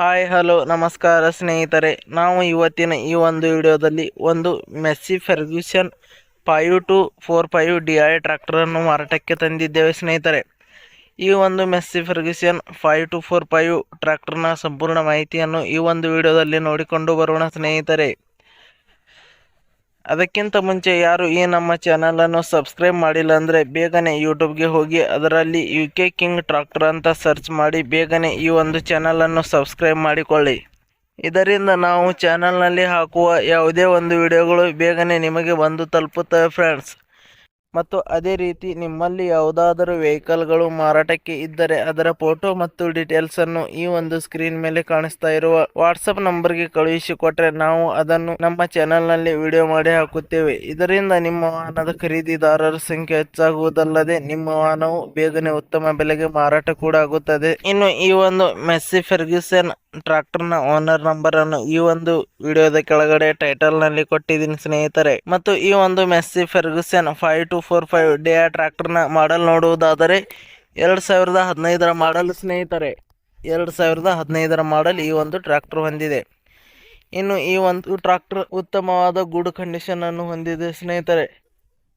Hi, hello, ನಮಸ್ಕಾರ ಸ್ನೇಹಿತರೆ. ನಾವು ಇವತ್ತಿನ ಈ ಒಂದು ವಿಡಿಯೋದಲ್ಲಿ ಒಂದು Massey Ferguson five two four five D I ಟ್ರ್ಯಾಕ್ಟರನ್ನು ಮಾರಾಟಕ್ಕೆ ತಂದಿದ್ದೇವೆ ಸ್ನೇಹಿತರೆ. ಈ ಒಂದು Massey Ferguson five two four five ಟ್ರ್ಯಾಕ್ಟರ್ನ ಸಂಪೂರ್ಣ ಮಾಹಿತಿಯನ್ನು ಈ ಒಂದು ವಿಡಿಯೋದಲ್ಲಿ ನೋಡಿಕೊಂಡು ಬರೋಣ ಸ್ನೇಹಿತರೆ. ಅದಕ್ಕಿಂತ ಮುಂಚೆ ಯಾರು ಈ ನಮ್ಮ ಚಾನಲನ್ನು ಸಬ್ಸ್ಕ್ರೈಬ್ ಮಾಡಿಲ್ಲ ಅಂದರೆ ಬೇಗನೆ ಯೂಟ್ಯೂಬ್ಗೆ ಹೋಗಿ, ಅದರಲ್ಲಿ ಯು ಕೆ ಕಿಂಗ್ ಟ್ರಾಕ್ಟರ್ ಅಂತ ಸರ್ಚ್ ಮಾಡಿ ಬೇಗನೆ ಈ ಒಂದು ಚಾನಲನ್ನು ಸಬ್ಸ್ಕ್ರೈಬ್ ಮಾಡಿಕೊಳ್ಳಿ. ಇದರಿಂದ ನಾವು ಚಾನಲ್ನಲ್ಲಿ ಹಾಕುವ ಯಾವುದೇ ಒಂದು ವಿಡಿಯೋಗಳು ಬೇಗನೆ ನಿಮಗೆ ಬಂದು ತಲುಪುತ್ತವೆ ಫ್ರೆಂಡ್ಸ್ ಮತ್ತು ಅದೇ ರೀತಿ ನಿಮ್ಮಲ್ಲಿ ಯಾವುದಾದರೂ ವೆಹಿಕಲ್ಗಳು ಮಾರಾಟಕ್ಕೆ ಇದ್ದರೆ ಅದರ ಫೋಟೋ ಮತ್ತು ಡೀಟೇಲ್ಸನ್ನು ಈ ಒಂದು ಸ್ಕ್ರೀನ್ ಮೇಲೆ ಕಾಣಿಸ್ತಾ ಇರುವ ವಾಟ್ಸಪ್ ನಂಬರ್ಗೆ ಕಳುಹಿಸಿಕೊಟ್ರೆ ನಾವು ಅದನ್ನು ನಮ್ಮ ಚಾನೆಲ್ನಲ್ಲಿ ವಿಡಿಯೋ ಮಾಡಿ ಹಾಕುತ್ತೇವೆ. ಇದರಿಂದ ನಿಮ್ಮ ವಾಹನದ ಖರೀದಿದಾರರ ಸಂಖ್ಯೆ ಹೆಚ್ಚಾಗುವುದಲ್ಲದೆ ನಿಮ್ಮ ವಾಹನವು ಬೇಗನೆ ಉತ್ತಮ ಬೆಲೆಗೆ ಮಾರಾಟ ಕೂಡ ಆಗುತ್ತದೆ. ಇನ್ನು ಈ ಒಂದು ಮೆಸ್ಸಿ ಫೆರ್ಗ್ಯೂಸನ್ ಟ್ರಾಕ್ಟರ್ನ ಓನರ್ ನಂಬರ್ ಅನ್ನು ಈ ಒಂದು ವಿಡಿಯೋದ ಕೆಳಗಡೆ ಟೈಟಲ್ನಲ್ಲಿ ಕೊಟ್ಟಿದ್ದೀನಿ ಸ್ನೇಹಿತರೆ. ಮತ್ತು ಈ ಒಂದು Massey Ferguson five two four five D ಆ ಟ್ರಾಕ್ಟರ್ನ ಮಾಡಲ್ ನೋಡುವುದಾದರೆ ಎರಡು ಸಾವಿರದ ಹದಿನೈದರ ಮಾಡಲ್ ಸ್ನೇಹಿತರೆ. ಎರಡು ಸಾವಿರದ ಹದಿನೈದರ ಮಾಡಲ್ ಈ ಒಂದು ಟ್ರ್ಯಾಕ್ಟರ್ ಹೊಂದಿದೆ. ಇನ್ನು ಈ ಒಂದು ಟ್ರ್ಯಾಕ್ಟರ್ ಉತ್ತಮವಾದ ಗುಡ್ ಕಂಡೀಷನ್ ಅನ್ನು ಹೊಂದಿದೆ ಸ್ನೇಹಿತರೆ.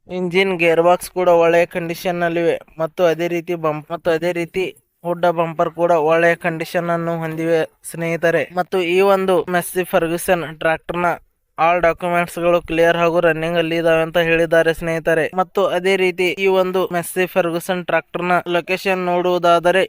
ಇಂಜಿನ್ ಗೇರ್ ಬಾಕ್ಸ್ ಕೂಡ ಒಳ್ಳೆಯ ಕಂಡೀಷನ್ನಲ್ಲಿವೆ ಮತ್ತು ಅದೇ ರೀತಿ ಬಂಪ್ ಮತ್ತು ಅದೇ ರೀತಿ ಹುಡ್ಡ ಬಂಪರ್ ಕೂಡ ಒಳ್ಳೆಯ ಕಂಡೀಷನ್ ಅನ್ನು ಹೊಂದಿವೆ, ಸ್ನೇಹಿತರೆ. ಮತ್ತು ಈ ಒಂದು ಮೆಸ್ಸಿ ಫರ್ಗ್ಯೂಸನ್ ಟ್ರಾಕ್ಟರ್ನ ಆಲ್ ಡಾಕ್ಯುಮೆಂಟ್ಸ್ಗಳು ಕ್ಲಿಯರ್ ಹಾಗೂ ರನ್ನಿಂಗ್ ಅಲ್ಲಿ ಇದಾವೆ ಅಂತ ಹೇಳಿದ್ದಾರೆ, ಸ್ನೇಹಿತರೆ. ಮತ್ತು ಅದೇ ರೀತಿ ಈ ಒಂದು ಮೆಸ್ಸಿ ಫರ್ಗ್ಯೂಸನ್ ಟ್ರಾಕ್ಟರ್ನ ಲೊಕೇಶನ್ ನೋಡುವುದಾದರೆ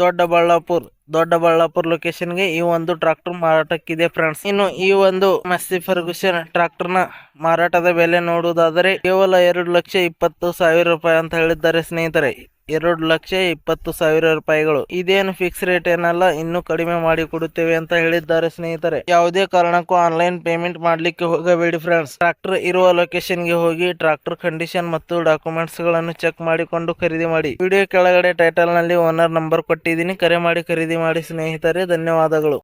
ದೊಡ್ಡಬಳ್ಳಾಪುರ್ ದೊಡ್ಡಬಳ್ಳಾಪುರ್ ಲೊಕೇಶನ್ಗೆ ಈ ಒಂದು ಟ್ರಾಕ್ಟರ್ ಮಾರಾಟಕ್ಕಿದೆ ಫ್ರೆಂಡ್ಸ್ ಇನ್ನು ಈ ಒಂದು ಮೆಸ್ಸಿ ಫರ್ಗ್ಯೂಸನ್ ಟ್ರಾಕ್ಟರ್ನ ಮಾರಾಟದ ಬೆಲೆ ನೋಡುವುದಾದರೆ ಕೇವಲ ಎರಡು ಲಕ್ಷ ಇಪ್ಪತ್ತು ಸಾವಿರ ರೂಪಾಯಿ ಅಂತ ಹೇಳಿದ್ದಾರೆ, ಸ್ನೇಹಿತರೆ. ಎರಡು ಲಕ್ಷ ಇಪ್ಪತ್ತು ಸಾವಿರ ರೂಪಾಯಿಗಳು. ಇದೇನು ಫಿಕ್ಸ್ ರೇಟ್ ಏನಲ್ಲ, ಇನ್ನೂ ಕಡಿಮೆ ಮಾಡಿ ಕೊಡುತ್ತೇವೆ ಅಂತ ಹೇಳಿದ್ದಾರೆ ಸ್ನೇಹಿತರೆ. ಯಾವುದೇ ಕಾರಣಕ್ಕೂ ಆನ್ಲೈನ್ ಪೇಮೆಂಟ್ ಮಾಡ್ಲಿಕ್ಕೆ ಹೋಗಬೇಡಿ ಫ್ರೆಂಡ್ಸ್ ಟ್ರಾಕ್ಟರ್ ಇರುವ ಲೊಕೇಶನ್ಗೆ ಹೋಗಿ ಟ್ರಾಕ್ಟರ್ ಕಂಡೀಷನ್ ಮತ್ತು ಡಾಕ್ಯುಮೆಂಟ್ಸ್ಗಳನ್ನು ಚೆಕ್ ಮಾಡಿಕೊಂಡು ಖರೀದಿ ಮಾಡಿ. ವಿಡಿಯೋ ಕೆಳಗಡೆ ಟೈಟಲ್ನಲ್ಲಿ ಓನರ್ ನಂಬರ್ ಕೊಟ್ಟಿದ್ದೀನಿ. ಕರೆ ಮಾಡಿ ಖರೀದಿ ಮಾಡಿ ಸ್ನೇಹಿತರೆ. ಧನ್ಯವಾದಗಳು.